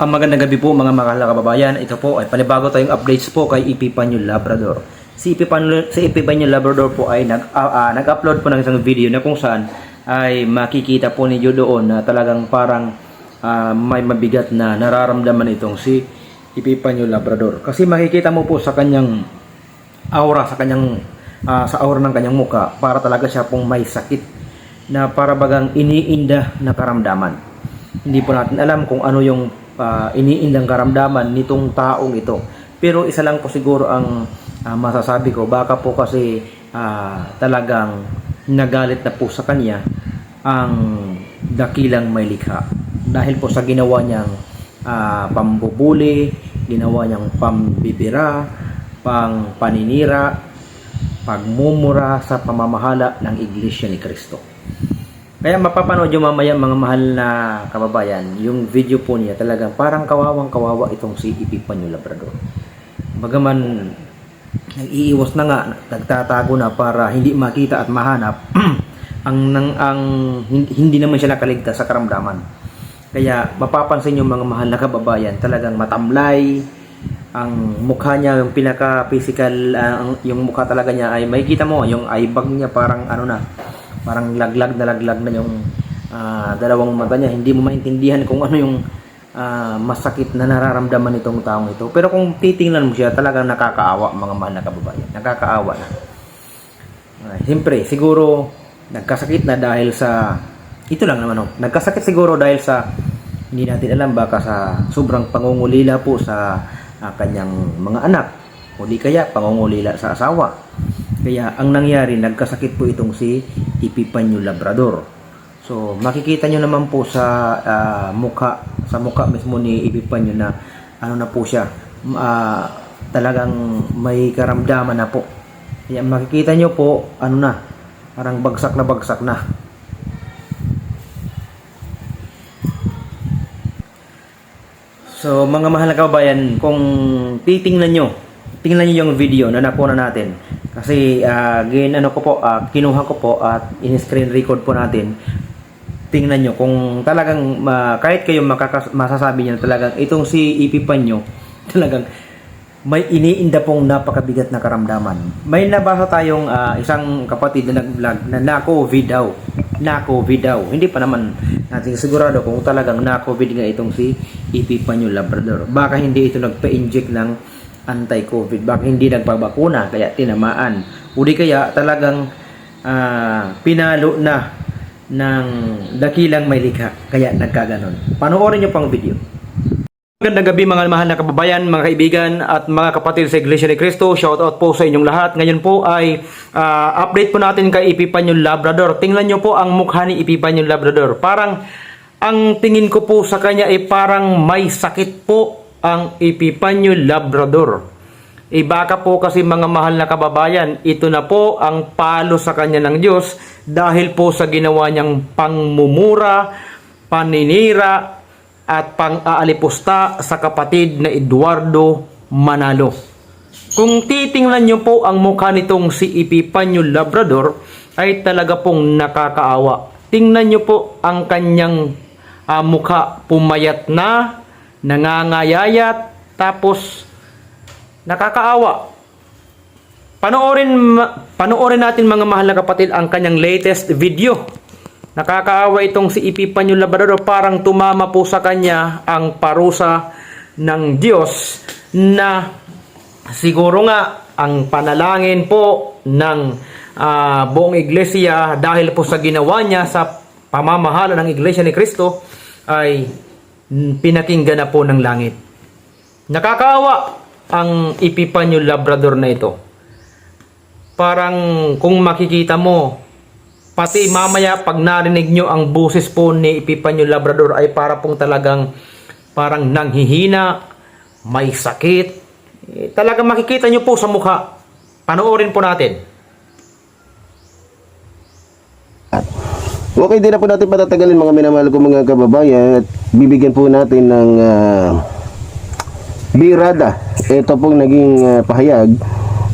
Ang magandang gabi po mga mahal na kababayan. Ito po ay panibago tayong updates po kay EP Panyo Labrador. Si EP Panyo, si EP Panyo Labrador po ay nag, ah, ah, nag-upload po ng isang video na kung saan ay makikita po ninyo doon na talagang parang ah, may mabigat na nararamdaman itong si EP Panyo Labrador. Kasi makikita mo po sa kanyang aura, sa kanyang ah, sa aura ng kanyang muka, para talaga siya pong may sakit na para bagang iniinda na karamdaman. Hindi po natin alam kung ano yung ah, iniindang karamdaman nitong taong ito. Pero isa lang po siguro ang ah, masasabi ko, baka po kasi ah, talagang nagalit na po sa kanya ang dakilang may likha. Dahil po sa ginawa niyang ah, pambubuli, ginawa niyang pambibira, pang paninira, pagmumura sa pamamahala ng Iglesia ni Kristo. Kaya mapapanood yung mamaya mga mahal na kababayan, yung video po niya talagang parang kawawang kawawa itong si Ipipanyo Labrador. Bagaman nag-iiwas na nga, nagtatago na para hindi makita at mahanap ang, nang, ang hindi, naman siya nakaligtas sa karamdaman. Kaya mapapansin yung mga mahal na kababayan, talagang matamlay, ang mukha niya, yung pinaka-physical, ang- yung mukha talaga niya ay makikita mo, yung eye bag niya parang ano na, parang laglag na laglag na yung ah, dalawang mata niya. Hindi mo maintindihan kung ano yung ah, masakit na nararamdaman nitong taong ito. Pero kung titingnan mo siya, talagang nakakaawa mga mahal na kababayan. Nakakaawa na. Ah, Siyempre, siguro nagkasakit na dahil sa ito lang naman oh. Nagkasakit siguro dahil sa hindi natin alam baka sa sobrang pangungulila po sa ah, kanyang mga anak o kaya pangungulila sa asawa. Kaya ang nangyari, nagkasakit po itong si Epipanyo Labrador. So, makikita nyo naman po sa ah, mukha, sa mukha mismo ni Epipanyo na ano na po siya, ah, talagang may karamdaman na po. Kaya makikita nyo po, ano na, parang bagsak na bagsak na. So, mga mahal na kababayan, kung titingnan nyo, tingnan nyo yung video na nakuna natin. Kasi, uh, gin, ano ko po, ah, kinuha ko po at in-screen record po natin. Tingnan nyo kung talagang, ma- kahit kayo makakas- masasabi na talagang itong si Ipipan nyo, talagang may iniinda pong napakabigat na karamdaman. May nabasa tayong ah, isang kapatid na nag-vlog na na-COVID daw. Na-COVID daw. Hindi pa naman natin sigurado kung talagang na-COVID nga itong si Epipanyo Labrador. Baka hindi ito nagpa-inject ng anti-COVID. Baka hindi nagpabakuna kaya tinamaan. O di kaya talagang ah, pinalo na ng dakilang may likha kaya nagkaganon. Panoorin nyo pang video. Magandang gabi mga mahal na kababayan, mga kaibigan at mga kapatid sa Iglesia ni Cristo. Shout out po sa inyong lahat. Ngayon po ay ah, update po natin kay Ipipanyo Labrador. Tingnan nyo po ang mukha ni Ipipanyo Labrador. Parang ang tingin ko po sa kanya ay parang may sakit po ang Ipipanyo Labrador. E baka po kasi mga mahal na kababayan, ito na po ang palo sa kanya ng Diyos dahil po sa ginawa niyang pangmumura, paninira, at pang-aalipusta sa kapatid na Eduardo Manalo. Kung titingnan nyo po ang mukha nitong si Epipanyo Labrador ay talaga pong nakakaawa. Tingnan nyo po ang kanyang ah, mukha pumayat na, nangangayayat, tapos nakakaawa. Panoorin, panoorin natin mga mahal na kapatid ang kanyang latest video. Nakakaawa itong si Epipanyo Labrador parang tumama po sa kanya ang parusa ng Diyos na siguro nga ang panalangin po ng ah, buong iglesia dahil po sa ginawa niya sa pamamahala ng iglesia ni Kristo ay pinakinggan na po ng langit. Nakakaawa ang Epipanyo Labrador na ito. Parang kung makikita mo, pati mamaya pag narinig nyo ang boses po ni Epipanyo Labrador ay para pong talagang parang nanghihina, may sakit. Eh, talagang makikita nyo po sa mukha. Panoorin po natin. Okay, di na po natin patatagalin mga minamahal ko mga kababayan at bibigyan po natin ng ah, birada. Ito pong naging ah, pahayag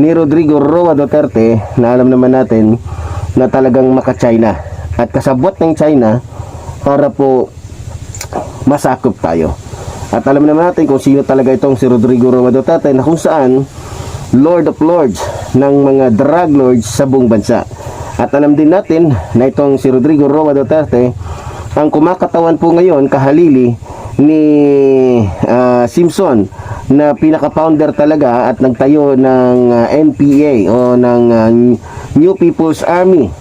ni Rodrigo Roa Duterte na alam naman natin na talagang maka-China at kasabot ng China para po masakop tayo. At alam naman natin kung sino talaga itong si Rodrigo Roa Duterte na kung saan Lord of Lords ng mga drug lords sa buong bansa. At alam din natin na itong si Rodrigo Roa Duterte ang kumakatawan po ngayon kahalili ni ah, Simpson na pinaka-founder talaga at nagtayo ng ah, NPA o ng ah, New People's Army.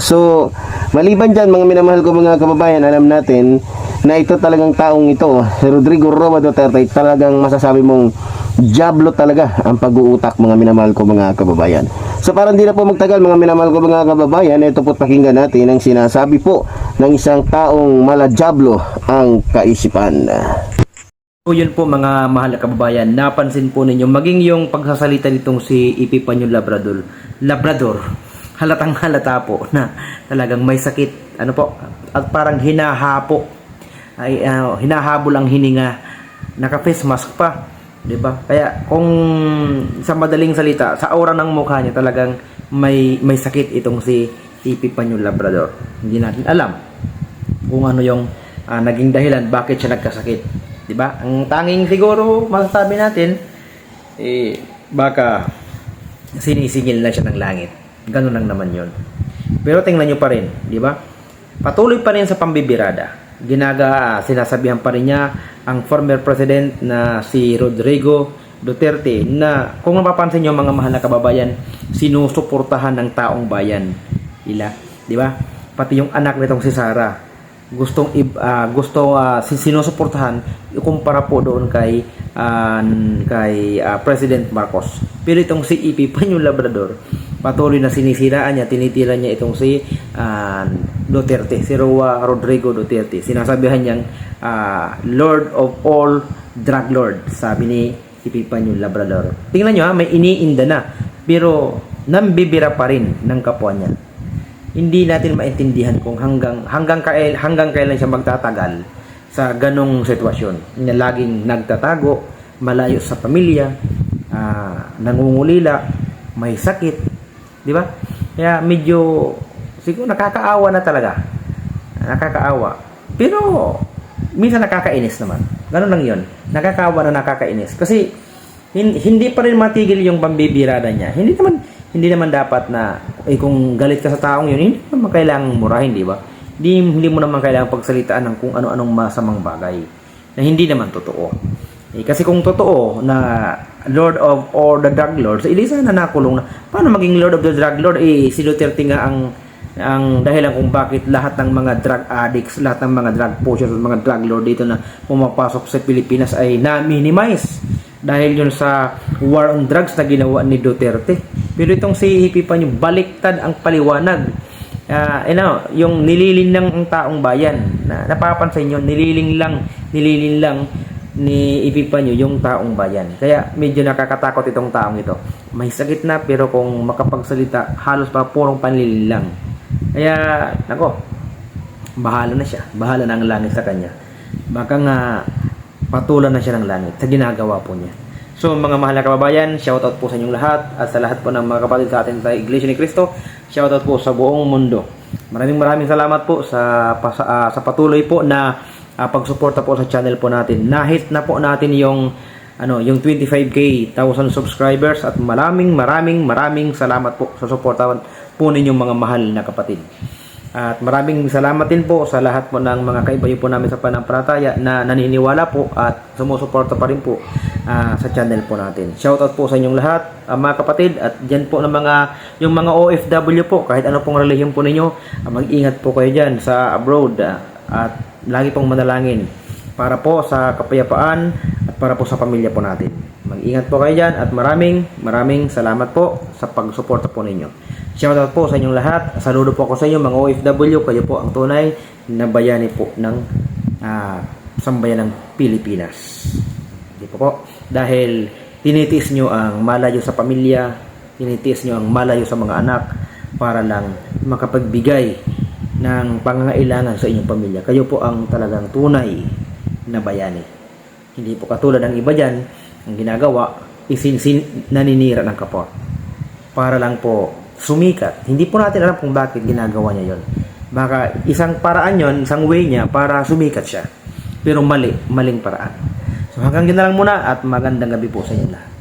So, maliban dyan mga minamahal ko mga kababayan, alam natin na ito talagang taong ito, si Rodrigo Roa Duterte, talagang masasabi mong jablo talaga ang pag-uutak mga minamahal ko mga kababayan. So para hindi na po magtagal mga minamahal ko mga kababayan, ito po pakinggan natin ang sinasabi po ng isang taong mala jablo ang kaisipan. So yun po mga mahal na kababayan, napansin po ninyo, maging yung pagsasalita nitong si Epipanyo Labrador, Labrador, halatang halata po na talagang may sakit, ano po, at parang hinahapo, ay ah, hinahabol ang hininga, naka-face mask pa, di ba? Kaya kung sa madaling salita, sa aura ng mukha niya talagang may may sakit itong si Epipanyo Labrador. Hindi natin alam kung ano yung ah, naging dahilan bakit siya nagkasakit. 'Di ba? Ang tanging siguro masasabi natin eh baka sinisingil na siya ng langit. Ganun lang naman 'yon. Pero tingnan niyo pa rin, 'di ba? Patuloy pa rin sa pambibirada. Ginaga ah, sinasabihan pa rin niya ang former president na si Rodrigo Duterte na kung mapapansin niyo mga mahal na kababayan, sinusuportahan ng taong bayan ila, 'di ba? Pati yung anak nitong si Sara gustong ah, gusto sin- sinusuportahan ikumpara po doon kay ah, kay ah, President Marcos. Pero itong si EP Panyo Labrador, patuloy na sinisiraan niya, tinitira niya itong si ah, Duterte, si Roa Rodrigo Duterte. Sinasabihan niyang ah, Lord of all drug lord, sabi ni EP Panyo Labrador. Tingnan niyo ha, may iniinda na, pero nambibira pa rin ng kapwa niya hindi natin maintindihan kung hanggang hanggang kail, hanggang kailan siya magtatagal sa ganong sitwasyon. Na laging nagtatago, malayo sa pamilya, ah, nangungulila, may sakit, di ba? Kaya medyo siguro nakakaawa na talaga. Nakakaawa. Pero minsan nakakainis naman. Ganun lang 'yon. Nakakaawa na nakakainis kasi hin- hindi pa rin matigil yung pambibirada niya. Hindi naman hindi naman dapat na eh, kung galit ka sa taong yun, hindi naman kailangang murahin, di ba? Hindi, hindi mo naman kailangang pagsalitaan ng kung ano-anong masamang bagay na hindi naman totoo. Eh, kasi kung totoo na Lord of or the Drug Lord, so hindi sana nakulong na. Paano maging Lord of the Drug Lord? Eh, si Duterte nga ang ang dahilan kung bakit lahat ng mga drug addicts, lahat ng mga drug pushers, mga drug lord dito na pumapasok sa Pilipinas ay na-minimize dahil yun sa war on drugs na ginawa ni Duterte. Pero itong si Hippie pa yung baliktad ang paliwanag. Ah, you know, yung nililin lang ang taong bayan. Na, napapansin nyo, nililin lang, nililin lang ni Epipanyo yung taong bayan. Kaya medyo nakakatakot itong taong ito. May sakit na pero kung makapagsalita, halos pa purong panlilin lang. Kaya, nako, bahala na siya. Bahala na ang langit sa kanya. Baka nga patulan na siya ng langit sa ginagawa po niya. So mga mahal na kababayan, shoutout po sa inyong lahat at sa lahat po ng mga kapatid sa atin sa Iglesia ni Cristo, shoutout po sa buong mundo. Maraming maraming salamat po sa pa- sa, ah, sa patuloy po na ah, pagsuporta po sa channel po natin. Nahit na po natin yung ano, yung 25k 1000 subscribers at maraming maraming maraming salamat po sa suporta po ninyong mga mahal na kapatid. At maraming salamat din po sa lahat po ng mga kaibayo po namin sa panampalataya na naniniwala po at sumusuporta pa rin po ah, sa channel po natin. Shoutout po sa inyong lahat, ah, mga kapatid, at dyan po ng mga, yung mga OFW po, kahit ano pong relihiyon po ninyo, ah, mag-ingat po kayo dyan sa abroad ah, at lagi pong manalangin para po sa kapayapaan at para po sa pamilya po natin. Mag-ingat po kayo dyan at maraming maraming salamat po sa pagsuporta po ninyo. Shoutout po sa inyong lahat. Saludo po ako sa inyo mga OFW. Kayo po ang tunay na bayani po ng ah, sambayan ng Pilipinas. Di po po. Dahil tinitiis nyo ang malayo sa pamilya, tinitiis nyo ang malayo sa mga anak para lang makapagbigay ng pangangailangan sa inyong pamilya. Kayo po ang talagang tunay na bayani. Hindi po katulad ng iba dyan, ang ginagawa, isinsin naninira ng kapwa. Para lang po sumikat. Hindi po natin alam kung bakit ginagawa niya yon. Baka isang paraan yon, isang way niya para sumikat siya. Pero mali, maling paraan. So hanggang dyan lang muna at magandang gabi po sa inyo lahat.